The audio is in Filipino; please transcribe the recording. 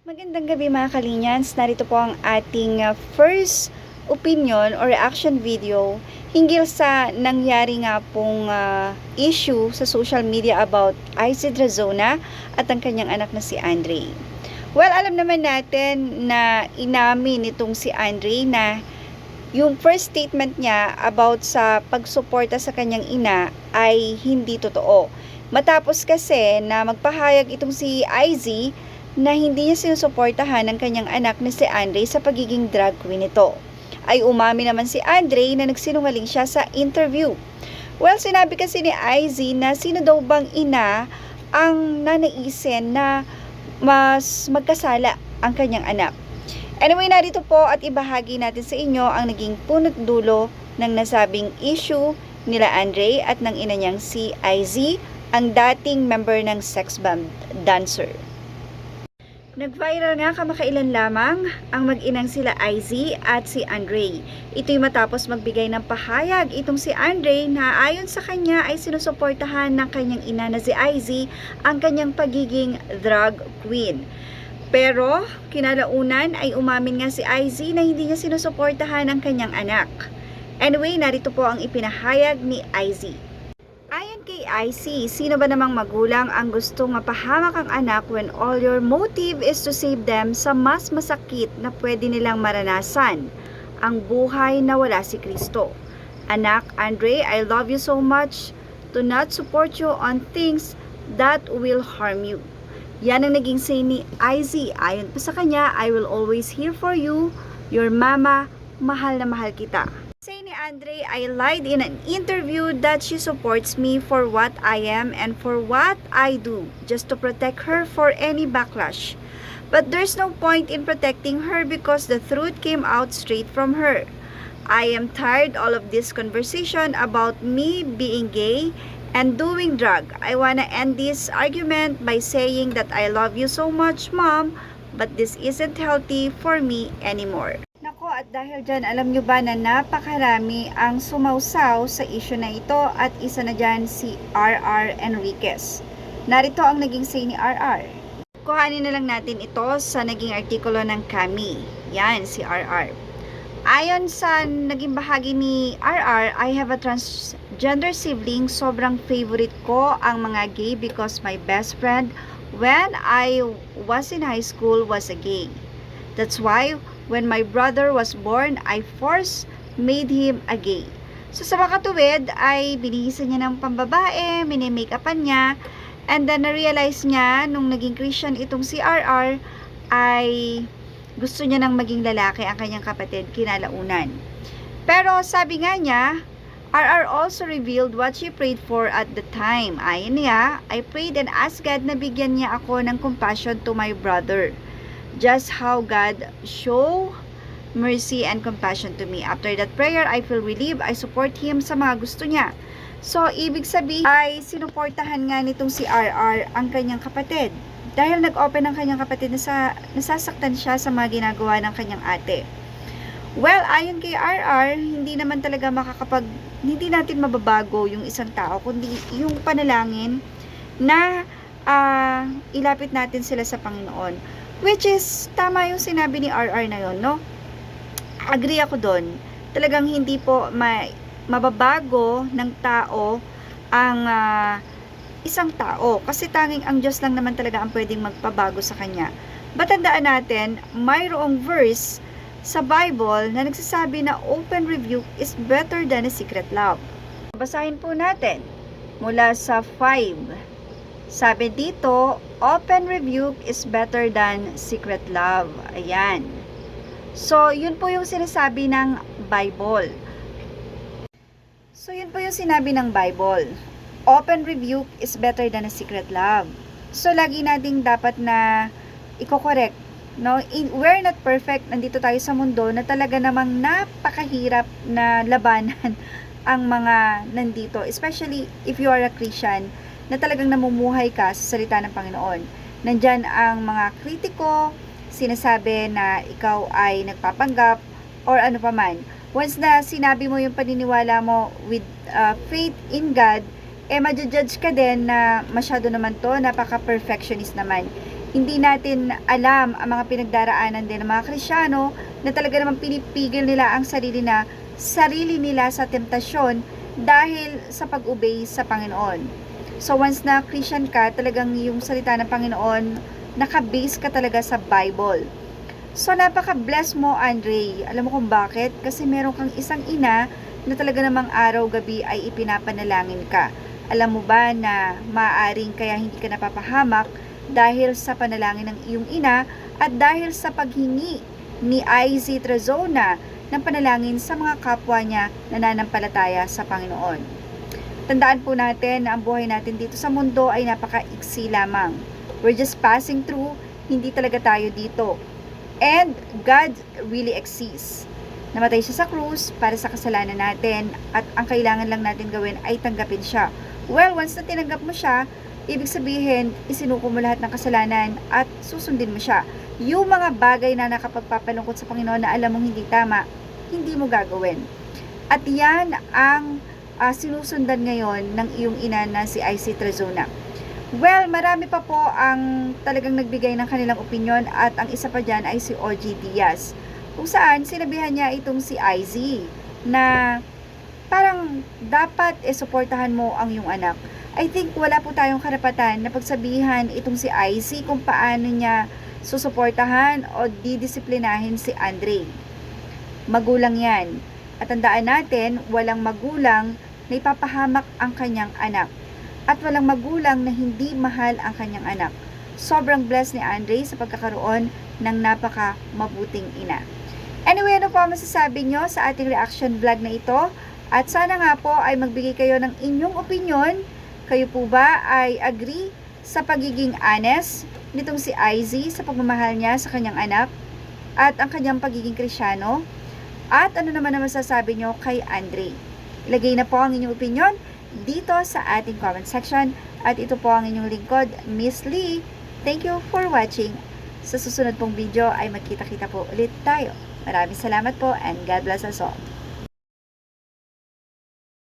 Magandang gabi mga kalinyans. Narito po ang ating uh, first opinion or reaction video hinggil sa nangyari nga pong uh, issue sa social media about Isid Razona at ang kanyang anak na si Andre. Well, alam naman natin na inamin itong si Andre na yung first statement niya about sa pagsuporta sa kanyang ina ay hindi totoo. Matapos kasi na magpahayag itong si IZ na hindi niya sinusuportahan ng kanyang anak na si Andre sa pagiging drag queen nito. Ay umami naman si Andre na nagsinungaling siya sa interview. Well, sinabi kasi ni IZ na sino daw bang ina ang nanaisin na mas magkasala ang kanyang anak. Anyway, narito po at ibahagi natin sa inyo ang naging punot dulo ng nasabing issue nila Andre at ng ina niyang si IZ, ang dating member ng sex bomb dancer. Nag-viral nga kamakailan lamang ang mag-inang sila IZ at si Andre. Ito'y matapos magbigay ng pahayag itong si Andre na ayon sa kanya ay sinusuportahan ng kanyang ina na si IZ ang kanyang pagiging drag queen. Pero kinalaunan ay umamin nga si IZ na hindi niya sinusuportahan ang kanyang anak. Anyway, narito po ang ipinahayag ni IZ. Ayon kay IC, sino ba namang magulang ang gusto mapahamak ang anak when all your motive is to save them sa mas masakit na pwede nilang maranasan, ang buhay na wala si Kristo. Anak, Andre, I love you so much to not support you on things that will harm you. Yan ang naging say ni IZ. Ayon pa sa kanya, I will always here for you, your mama, mahal na mahal kita. Say ni Andre, I lied in an interview that she supports me for what I am and for what I do, just to protect her for any backlash. But there's no point in protecting her because the truth came out straight from her. I am tired all of this conversation about me being gay and doing drug. I wanna end this argument by saying that I love you so much, mom, but this isn't healthy for me anymore. At dahil dyan, alam nyo ba na napakarami ang sumausaw sa issue na ito at isa na dyan si RR Enriquez. Narito ang naging say ni RR. Kuhanin na lang natin ito sa naging artikulo ng Kami. Yan, si RR. Ayon sa naging bahagi ni RR, I have a transgender sibling. Sobrang favorite ko ang mga gay because my best friend when I was in high school was a gay. That's why when my brother was born, I force made him a gay. So sa makatuwid ay binihisan niya ng pambabae, minimake-upan niya, and then na-realize niya nung naging Christian itong si RR ay gusto niya nang maging lalaki ang kanyang kapatid kinalaunan. Pero sabi nga niya, RR also revealed what she prayed for at the time. Ayon niya, I prayed and asked God na bigyan niya ako ng compassion to my brother just how God show mercy and compassion to me. After that prayer, I feel relieved. I support Him sa mga gusto niya. So, ibig sabihin ay sinuportahan nga nitong si RR ang kanyang kapatid. Dahil nag-open ang kanyang kapatid na sa, nasasaktan siya sa mga ginagawa ng kanyang ate. Well, ayon kay RR, hindi naman talaga makakapag, hindi natin mababago yung isang tao, kundi yung panalangin na ah, ilapit natin sila sa Panginoon. Which is, tama yung sinabi ni RR na yon no? Agree ako doon. Talagang hindi po ma mababago ng tao ang ah, isang tao. Kasi tanging ang Diyos lang naman talaga ang pwedeng magpabago sa kanya. Batandaan natin, mayroong verse sa Bible na nagsasabi na open rebuke is better than a secret love. Basahin po natin mula sa 5 sabi dito, open rebuke is better than secret love. Ayan. So, yun po yung sinasabi ng Bible. So, yun po yung sinabi ng Bible. Open rebuke is better than a secret love. So, lagi nating dapat na i-correct. No? In, we're not perfect. Nandito tayo sa mundo na talaga namang napakahirap na labanan ang mga nandito. Especially if you are a Christian na talagang namumuhay ka sa salita ng Panginoon. Nandyan ang mga kritiko, sinasabi na ikaw ay nagpapanggap or ano pa man. Once na sinabi mo yung paniniwala mo with uh, faith in God, eh majudge ka din na masyado naman to, napaka-perfectionist naman. Hindi natin alam ang mga pinagdaraanan din ng mga Krisyano na talaga naman pinipigil nila ang sarili na sarili nila sa temptasyon dahil sa pag-obey sa Panginoon. So once na Christian ka, talagang yung salita ng Panginoon, nakabase ka talaga sa Bible. So napaka-bless mo, Andre. Alam mo kung bakit? Kasi meron kang isang ina na talaga namang araw-gabi ay ipinapanalangin ka. Alam mo ba na maaaring kaya hindi ka napapahamak dahil sa panalangin ng iyong ina at dahil sa paghingi ni IZ Trezona ng panalangin sa mga kapwa niya na nananampalataya sa Panginoon. Tandaan po natin na ang buhay natin dito sa mundo ay napaka-iksi lamang. We're just passing through, hindi talaga tayo dito. And God really exists. Namatay siya sa krus para sa kasalanan natin at ang kailangan lang natin gawin ay tanggapin siya. Well, once na tinanggap mo siya, ibig sabihin, isinuko mo lahat ng kasalanan at susundin mo siya. Yung mga bagay na nakapagpapalungkot sa Panginoon na alam mong hindi tama, hindi mo gagawin. At yan ang ah, sinusundan ngayon ng iyong ina na si IC Trezona. Well, marami pa po ang talagang nagbigay ng kanilang opinion at ang isa pa dyan ay si OG Diaz. Kung saan sinabihan niya itong si IZ na parang dapat e suportahan mo ang iyong anak. I think wala po tayong karapatan na pagsabihan itong si IZ kung paano niya susuportahan o didisiplinahin si Andre. Magulang yan. At tandaan natin, walang magulang na ipapahamak ang kanyang anak. At walang magulang na hindi mahal ang kanyang anak. Sobrang blessed ni Andre sa pagkakaroon ng napaka mabuting ina. Anyway, ano po ang masasabi nyo sa ating reaction vlog na ito? At sana nga po ay magbigay kayo ng inyong opinion. Kayo po ba ay agree sa pagiging honest nitong si IZ sa pagmamahal niya sa kanyang anak at ang kanyang pagiging krisyano? At ano naman ang masasabi nyo kay Andre? Ilagay na po ang inyong opinion dito sa ating comment section. At ito po ang inyong lingkod, Miss Lee. Thank you for watching. Sa susunod pong video ay magkita-kita po ulit tayo. Maraming salamat po and God bless us all.